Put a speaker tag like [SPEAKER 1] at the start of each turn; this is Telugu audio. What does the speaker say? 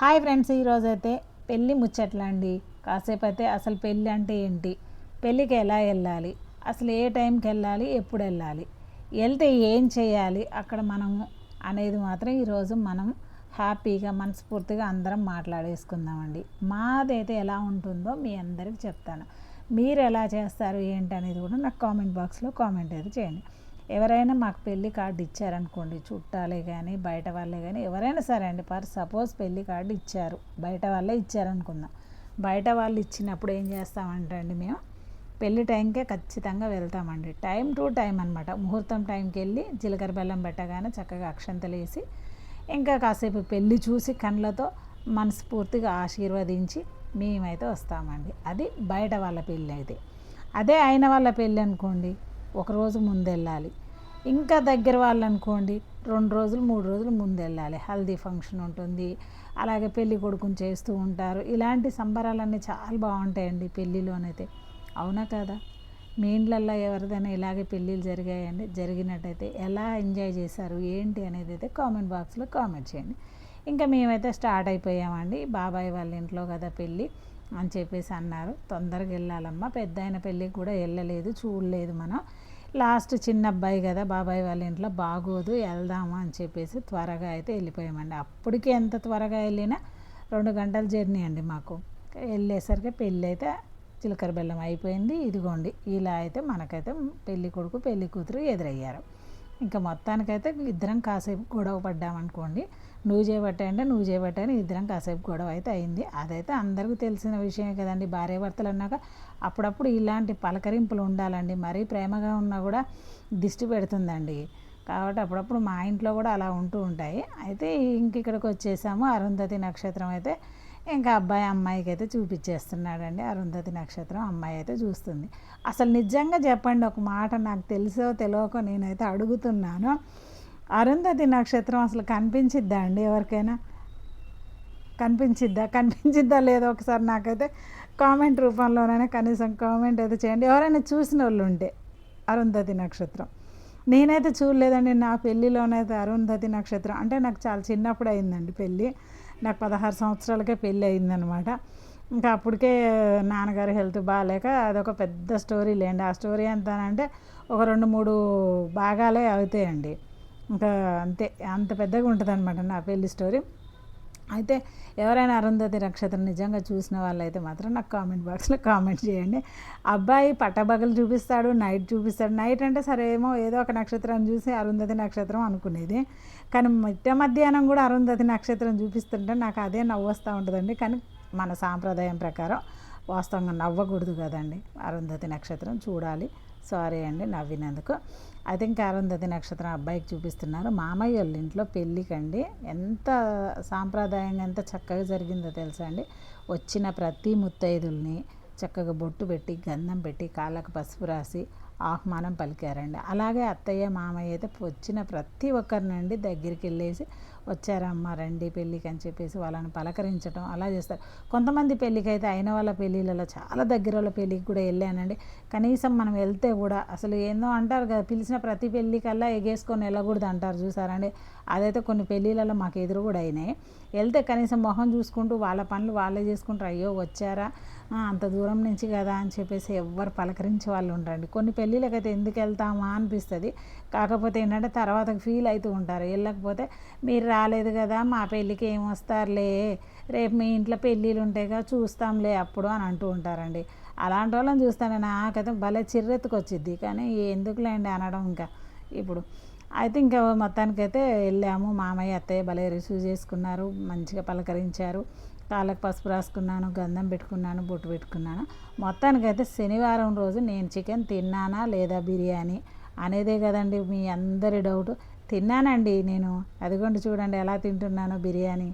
[SPEAKER 1] హాయ్ ఫ్రెండ్స్ ఈరోజైతే పెళ్ళి ముచ్చట్లండి. కాసేపు అయితే అసలు పెళ్ళి అంటే ఏంటి? పెళ్ళికి ఎలా వెళ్ళాలి? అసలు ఏ టైంకి వెళ్ళాలి? ఎప్పుడు వెళ్ళాలి? వెళ్తే ఏం చేయాలి? అక్కడ మనము అనేది మాత్రం ఈరోజు మనం హ్యాపీగా మనస్ఫూర్తిగా అందరం మాట్లాడేసుకుందామండి. మాదైతే ఎలా ఉంటుందో మీ అందరికి చెప్తాను. మీరు ఎలా చేస్తారు ఏంటి అనేది కూడా నాకు కామెంట్ బాక్స్లో కామెంట్ అయితే చేయండి. ఎవరైనా మాకు పెళ్ళి కార్డు ఇచ్చారనుకోండి చుట్టాలే కానీ బయట వాళ్ళే కానీ ఎవరైనా సరే అండి ఫర్ సపోజ్ పెళ్ళి కార్డు ఇచ్చారు బయట వాళ్ళే ఇచ్చారనుకుందాం. బయట వాళ్ళు ఇచ్చినప్పుడు ఏం చేస్తామంటండి మేము పెళ్ళి టైంకే ఖచ్చితంగా వెళ్తామండి. టైం టు టైం అనమాట ముహూర్తం టైంకి వెళ్ళి జీలకర్ర బెల్లం పెట్టగానే చక్కగా అక్షంతలు వేసి ఇంకా కాసేపు పెళ్ళి చూసి కళ్ళతో మనస్ఫూర్తిగా ఆశీర్వదించి మేమైతే వస్తామండి. అది బయట వాళ్ళ పెళ్ళి అయితే. అదే అయిన వాళ్ళ పెళ్ళి అనుకోండి ఒకరోజు ముందు వెళ్ళాలి ఇంకా దగ్గర వాళ్ళు అనుకోండి రెండు రోజులు మూడు రోజులు ముందు వెళ్ళాలి హల్దీ ఫంక్షన్ ఉంటుంది అలాగే పెళ్ళి కొడుకుని చేస్తూ ఉంటారు. ఇలాంటి సంబరాలన్నీ చాలా బాగుంటాయండి పెళ్ళిలోనైతే అవునా కదా? మీ ఇండ్లల్లో ఎవరిదైనా ఇలాగే పెళ్ళిళ్ళు జరిగాయండి? జరిగినట్టయితే ఎలా ఎంజాయ్ చేశారు? ఏంటి అనేది అయితే కామెంట్ బాక్స్లో కామెంట్ చేయండి. ఇంకా మేమైతే స్టార్ట్ అయిపోయామండి. బాబాయ్ వాళ్ళ ఇంట్లో కదా పెళ్ళి అని చెప్పేసి అన్నారు. తొందరగా వెళ్ళాలమ్మా. పెద్ద ఆయన పెళ్ళికి కూడా వెళ్ళలేదు చూడలేదు మనం. లాస్ట్ చిన్న అబ్బాయి కదా బాబాయ్ వాళ్ళ ఇంట్లో బాగోదు వెళ్దామా అని చెప్పేసి త్వరగా అయితే వెళ్ళిపోయామండి. అప్పటికే ఎంత త్వరగా వెళ్ళినా రెండు గంటల జర్నీ అండి మాకు. వెళ్ళేసరికి పెళ్ళి అయితే చిలకర బెల్లం అయిపోయింది. ఇదిగోండి ఇలా అయితే మనకైతే పెళ్ళి కొడుకు పెళ్ళి కూతురు ఎదురయ్యారు. ఇంకా మొత్తానికైతే ఇద్దరం కాసేపు గొడవ పడ్డామనుకోండి. నువ్వు చేయబట్టే అంటే నువ్వు చేయబట్టే అని ఇద్దరం కాసేపు గొడవ అయితే అయింది. అదైతే అందరికీ తెలిసిన విషయమే కదండి. భార్యాభర్తలు అన్నాక అప్పుడప్పుడు ఇలాంటి పలకరింపులు ఉండాలండి. మరీ ప్రేమగా ఉన్నా కూడా దిష్టి పెడుతుందండి. కాబట్టి అప్పుడప్పుడు మా ఇంట్లో కూడా అలా ఉంటూ ఉంటాయి. అయితే ఇంక ఇక్కడికి వచ్చేసాము. అరుంధతి నక్షత్రం అయితే ఇంకా అబ్బాయి అమ్మాయికి అయితే చూపించేస్తున్నాడండి. అరుంధతి నక్షత్రం అమ్మాయి అయితే చూస్తుంది. అసలు నిజంగా చెప్పండి ఒక మాట నాకు తెలుసో తెలియకో నేనైతే అడుగుతున్నాను. అరుంధతి నక్షత్రం అసలు కనిపించిద్దా అండి ఎవరికైనా? కనిపించిద్దా? కనిపించిద్దా లేదో ఒకసారి నాకైతే కామెంట్ రూపంలోనైనా కనీసం కామెంట్ అయితే చేయండి. ఎవరైనా చూసిన వాళ్ళు ఉంటే అరుంధతి నక్షత్రం. నేనైతే చూడలేదండి నా పెళ్ళిలోనైతే అరుంధతి నక్షత్రం. అంటే నాకు చాలా చిన్నప్పుడు అయిందండి పెళ్ళి. నాకు పదహారు సంవత్సరాలకే పెళ్ళి అయిందనమాట ఇంకా అప్పటికే నాన్నగారి హెల్త్ బాగాలేక అదొక పెద్ద స్టోరీ లేండి. ఆ స్టోరీ ఎంత అంటే ఒక రెండు మూడు భాగాలే అవుతాయండి. ఇంకా అంతే అంత పెద్దగా ఉంటుంది అనమాట నా పెళ్ళి స్టోరీ. అయితే ఎవరైనా అరుంధతి నక్షత్రం నిజంగా చూసిన వాళ్ళైతే మాత్రం నాకు కామెంట్ బాక్స్లో కామెంట్ చేయండి. అబ్బాయి పట్టబగలు చూపిస్తాడు నైట్ చూపిస్తాడు. నైట్ అంటే సరే ఏమో ఏదో ఒక నక్షత్రం చూసి అరుంధతి నక్షత్రం అనుకునేది. కానీ మిట్ట మధ్యాహ్నం కూడా అరుంధతి నక్షత్రం చూపిస్తుంటే నాకు అదే నవ్వు వస్తూ ఉంటుందండి. కానీ మన సాంప్రదాయం ప్రకారం వాస్తవంగా నవ్వకూడదు కదండి. అరుంధతి నక్షత్రం చూడాలి. సారీ అండి నవ్వినందుకు. అయితే ఇంకా అరుంధతి నక్షత్రం అబ్బాయికి చూపిస్తున్నారు. మామయ్య వాళ్ళ ఇంట్లో పెళ్ళికండి. ఎంత సాంప్రదాయంగా ఎంత చక్కగా జరిగిందో తెలుసా అండి? వచ్చిన ప్రతి ముత్తైదుల్ని చక్కగా బొట్టు పెట్టి గంధం పెట్టి కాళ్ళకు పసుపు రాసి ఆహ్వానం పలికారండి. అలాగే అత్తయ్య మామయ్య అయితే వచ్చిన ప్రతి ఒక్కరినండి దగ్గరికి వెళ్ళేసి వచ్చారమ్మా రండి పెళ్ళికి అని చెప్పేసి వాళ్ళని పలకరించడం అలా చేస్తారు. కొంతమంది పెళ్ళికి అయితే అయిన వాళ్ళ పెళ్ళిళ్ళలో చాలా దగ్గర వాళ్ళ పెళ్ళికి కూడా వెళ్ళానండి. కనీసం మనం వెళ్తే కూడా అసలు ఏందో అంటారు కదా పిలిచిన ప్రతి పెళ్ళికల్లా ఎగేసుకొని వెళ్ళకూడదు అంటారు చూసారండి. అదైతే కొన్ని పెళ్ళిళ్ళలో మాకు ఎదురు కూడా అయినాయి. వెళ్తే కనీసం మొహం చూసుకుంటూ వాళ్ళ పనులు వాళ్ళే చేసుకుంటారు. అయ్యో వచ్చారా? అంత దూరం నుంచి కదా అని చెప్పేసి ఎవ్వరు పలకరించే వాళ్ళు ఉంటారండి కొన్ని పెళ్ళిళ్ళకైతే ఎందుకు వెళ్తామా అనిపిస్తుంది. కాకపోతే ఏంటంటే తర్వాత ఫీల్ అవుతూ ఉంటారు. వెళ్ళకపోతే మీరు రాలేదు కదా మా పెళ్ళికి ఏం వస్తారులే? రేపు మీ ఇంట్లో పెళ్ళిళ్ళు ఉంటాయిగా చూస్తాంలే అప్పుడు అని అంటూ ఉంటారండి. అలాంటి వాళ్ళని చూస్తాను నాకైతే భలే చిర్రెత్తుకొచ్చిద్ది. కానీ ఎందుకులేండి అనడం ఇంకా ఇప్పుడు. అయితే ఇంకా మొత్తానికైతే వెళ్ళాము. మామయ్య అత్తయ్య భలే రిసీవ్ చేసుకున్నారు మంచిగా పలకరించారు. కాళ్ళకు పసుపు రాసుకున్నాను గంధం పెట్టుకున్నాను బొట్టు పెట్టుకున్నాను. మొత్తానికైతే శనివారం రోజు నేను చికెన్ తిన్నానా లేదా బిర్యానీ అనేదే కదండి మీ అందరి డౌట్. తిన్నానండి నేను. అదిగోండి చూడండి ఎలా తింటున్నాను బిర్యానీ.